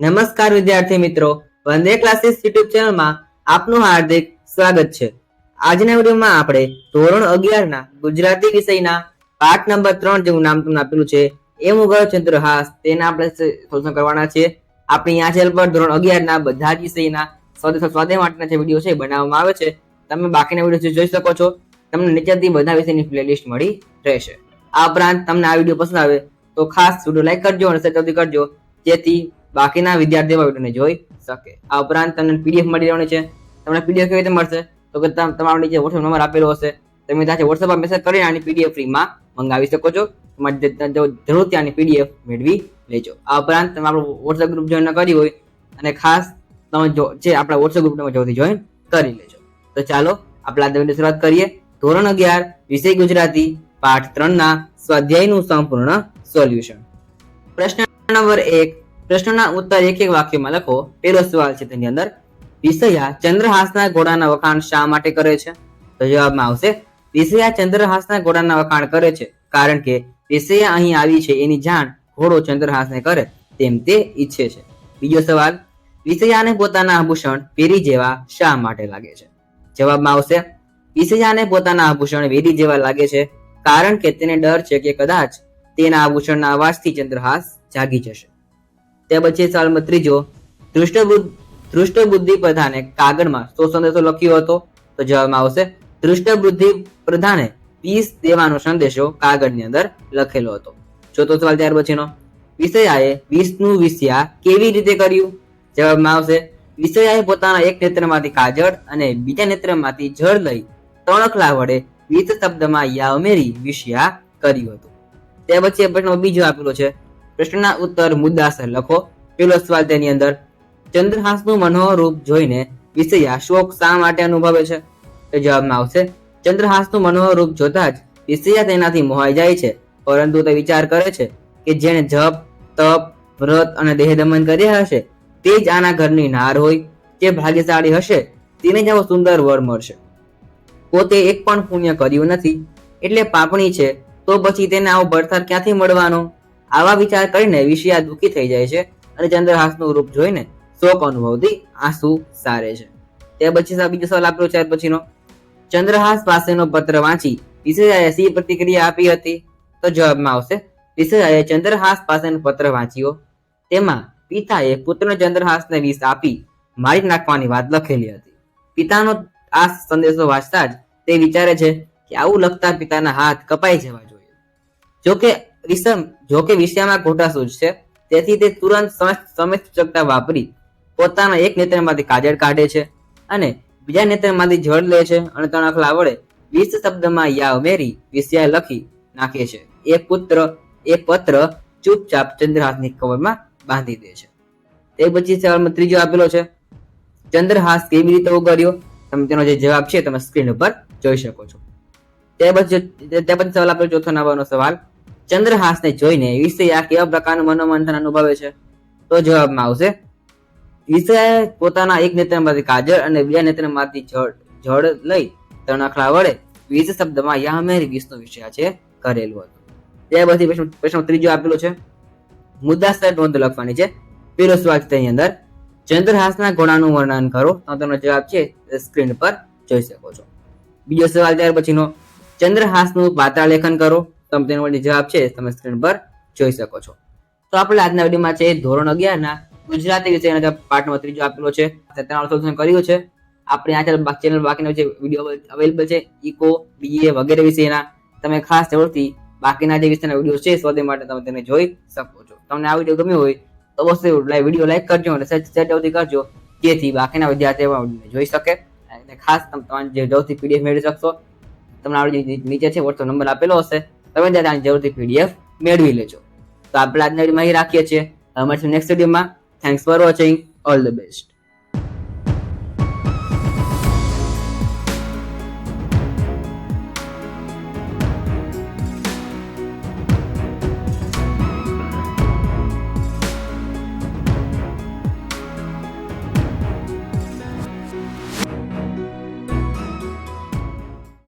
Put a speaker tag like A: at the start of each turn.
A: નમસ્કાર વિદ્યાર્થી મિત્રો, વંદે ક્લાસીસ યુટ્યુબ ચેનલમાં આપનું હાર્દિક સ્વાગત છે. આજના વિડીયોમાં આપણે ધોરણ અગિયારના ગુજરાતી વિષયના પાઠ નંબર ત્રણ જેવું નામ તમને આપેલું છે, એ મુગલ ચંદ્રહાસ, તેના આપણે સોલ્યુશન કરવાના છે. આપણી આ ચેનલ પર ધોરણ અગિયારના બધા જ વિષયના સ્વાદે માટેના જે વીડિયો છે બનાવવામાં આવે છે. તમે બાકીના વીડિયો જોઈ શકો છો, તમને નીચેથી બધા વિષયની પ્લેલિસ્ટ મળી રહેશે. આ ઉપરાંત તમને આ વીડિયો પસંદ આવે તો ખાસ વીડિયો લાઈક કરજો અને સબસ્ક્રાઇબ કરજો, જેથી બાકીના વિદ્યાર્થીઓ વિડીયોને જોઈ શકે. આ ઉપરાંત તમને પીડીએફ મળી રહેવાની છે. તમને પીડીએફ કેવી રીતે મળશે? તો કે તમારો નીચે વોટ્સએપ નંબર આપેલો હશે. તમે ત્યાંથી વોટ્સએપમાં મેસેજ કરીને આની પીડીએફ ફ્રીમાં મંગાવી શકો છો. જરૂર ત્યાંની પીડીએફ મેળવી લેજો. આ ઉપરાંત તમે આપણું વોટ્સએપ ગ્રુપ જોઈન કરી હોય અને ખાસ તમે જો, જે આપણા વોટ્સએપ ગ્રુપમાં જલ્દી જોઈન કરી લેજો. તો ચાલો, આપણે આ વીડિયો શરૂઆત કરીએ. ધોરણ અગિયાર, વિષય ગુજરાતી, પાઠ ત્રણના સ્વાધ્યાયનું સંપૂર્ણ સોલ્યુશન. પ્રશ્ન નંબર એક પ્રશ્નના ઉત્તર એક એક વાક્યમાં લખો. પેલો સવાલ છે તેની અંદર, વિષયા ચંદ્રહાસના ઘોડાના વખાણ શા માટે કરે છે? તો જવાબમાં આવશે, વિષયા ચંદ્રહાસના ઘોડાના વખાણ કરે છે, કારણ કે વિષયા અહીં આવી છે, એની જાણ ઘોડો ચંદ્રહાસને કરે તેમ તે ઈચ્છે છે. બીજો સવાલ, વિષયાને પોતાના આભૂષણ પેરી જેવા શા માટે લાગે છે? જવાબમાં આવશે, વિષયાને પોતાના આભૂષણ વેરી જેવા લાગે છે, કારણ કે તેને ડર છે કે કદાચ તેના આભૂષણના અવાજથી ચંદ્રહાસ જાગી જશે. તે પછી સવાલ ત્રીજો ધૃષ્ટ બુદ્ધ બુદ્ધિ પ્રધાને કાગળમાં સો સંદેશો લખ્યો હતો. તો જવાબમાં આવશે ધૃષ્ટ બુદ્ધિ પ્રધાને વીસ દેવાનો સંદેશો કાગળની અંદર લખેલો હતો. ચોથો સવાલ ત્યાર પછીનો, વિષયાએ વીસનું વિષયા કેવી રીતે કર્યું? જવાબમાં આવશે, વિષયાએ પોતાના એક નેત્રમાંથી કાજળ અને બીજા નેત્રમાંથી જળ લઈ તણખલા વડે વિષ શબ્દમાં યા ઉમેરી વિષયા કર્યું હતું. તે પછી પ્રશ્ન બીજો આપેલો છે પ્રશ્નના ઉત્તર મુદ્દાસર લખો. પેલો સવાલ તેની અંદર, ચંદ્રહાસનું મનોહર રૂપ જોઈને વિષયા શોક શા માટે અનુભવે છે? તો જવાબમાં આવશે, ચંદ્રહાસનું મનોહર રૂપ જોતા જ વિષયા તેનાથી મોહાઈ જાય છે, પરંતુ તે વિચાર કરે છે કે જેણે જપ, તપ, વ્રત અને દેહ દમન કર્યા હશે, તે જ આના ઘરની નાર હોય, જે ભાગ્યશાળી હશે, તેને જ સુંદર વર મળશે. પોતે એક પણ પુણ્ય કર્યું નથી, એટલે પાપણી છે, તો પછી તેને આવો ભરથાર ક્યાંથી મળવાનો? આવા વિચાર કરીને વિષયા દુઃખી થઈ જાય છે અને ચંદ્રહાસનું રૂપ જોઈને શોક અનુભવથી આંસુ સારે છે. તે પછી બીજો સવાલ આપ્યો ત્યાર પછીનો. ચંદ્રહાસ પાસેનો પત્ર વાંચી વિષયાએ સી પ્રતિક્રિયા આપી હતી? તો જવાબમાં આવશે વિષયાએ ચંદ્રહાસ પાસેનો પત્ર વાંચ્યો. તેમાં પિતાએ પુત્રને ચંદ્રહાસને વિષ આપી મારી નાખવાની વાત લખેલી હતી. પિતાનો આ સંદેશો વાંચતા જ તે વિચારે છે કે આવું લખતા પિતાના હાથ કપાઈ જવા જોઈએ. જોકે વિષમ જોકે વિષયમાં ખોટા સૂચ છે. તેથી તે તુરંત સમયસૂચકતા વાપરી પોતાના એક નેત્રમાંથી કાજળ કાઢે છે અને બીજા નેત્રમાંથી જળ લે છે અને તણખલા વડે વીસ શબ્દમાં યા ઉમેરી વિષયા લખી નાખે છે. એ પુત્ર, એ પત્ર ચૂપચાપ ચંદ્રહાસની કવરમાં બાંધી દે છે. તે પછી સવાલમાં ત્રીજો આપેલો છે, ચંદ્રહાસ કેવી રીતે ઉગર્યો તમે તેનો જે જવાબ છે, તમે સ્ક્રીન ઉપર જોઈ શકો છો. તે પછી તે પછી સવાલ આપ્યો ચોથો નાવાનો સવાલ ચંદ્રહાસને જોઈને વિષયા કેવા પ્રકારનું મનોમંથન અનુભવે છે? તો જવાબમાં આવશે. વિષયાએ પોતાના એક નેત્રમાંથી કાજળ અને બીજા નેત્રમાંથી જળ જળ લઈ તણખલા વડે વીસ શબ્દમાં યામેર વિષ્ણુ વિષય છે કરેલું હતું. ત્યાર પછી પ્રશ્ન પ્રશ્ન ત્રીજો આપેલો છે. મુદ્દાસર નોંધ લખવાની છે. પેલો સ્વાગ તેની અંદર. ચંદ્રહાસના ઘોડાનું વર્ણન કરો. તો તેનો જવાબ છે, સ્ક્રીન પર જોઈ શકો છો. બીજો સવાલ ત્યાર પછીનો. ચંદ્રહાસનું પાત્ર લેખન કરો. તમે તેનો માટે જવાબ છે, તમે સ્ક્રીન પર જોઈ શકો છો. તો આપણે આજના વિડીયોમાં છે ધોરણ અગિયારના ગુજરાતી વિષયનો જે પાઠ ત્રીજો આપેલો છે. તેના સોલ્યુશન કર્યું છે. આપણે આ ચેનલ ચેનલ બાકીના જે વીડિયો અવેલેબલ છે ઇકો બીએ વગેરે વિષયના તમે ખાસ જરૂરથી બાકીના જે વિષયના વીડિયો છે શોધવા માટે તમે તેને જોઈ શકો છો. તમને આ વીડિયો ગમ્યો હોય, તો અવશ્ય વીડિયો લાઈક કરજો અને જલ્દી કરજો, જેથી બાકીના વિદ્યાર્થીઓ પણ જોઈ શકે. અને ખાસ તમે તમારી જે જવથી પીડીએફ મેળવી શકશો. તમને આવડી નીચે છે વોટ્સઅપ નંબર આપેલો હશે. તમે ત્યાં જરૂરથી પીડીએફ મેળવી લેજો. તો આપણે આજના વિડીયોમાં અહીં રાખીએ છીએ. હવે મળીશું નેક્સ્ટ વિડીયોમાં thanks for watching all the best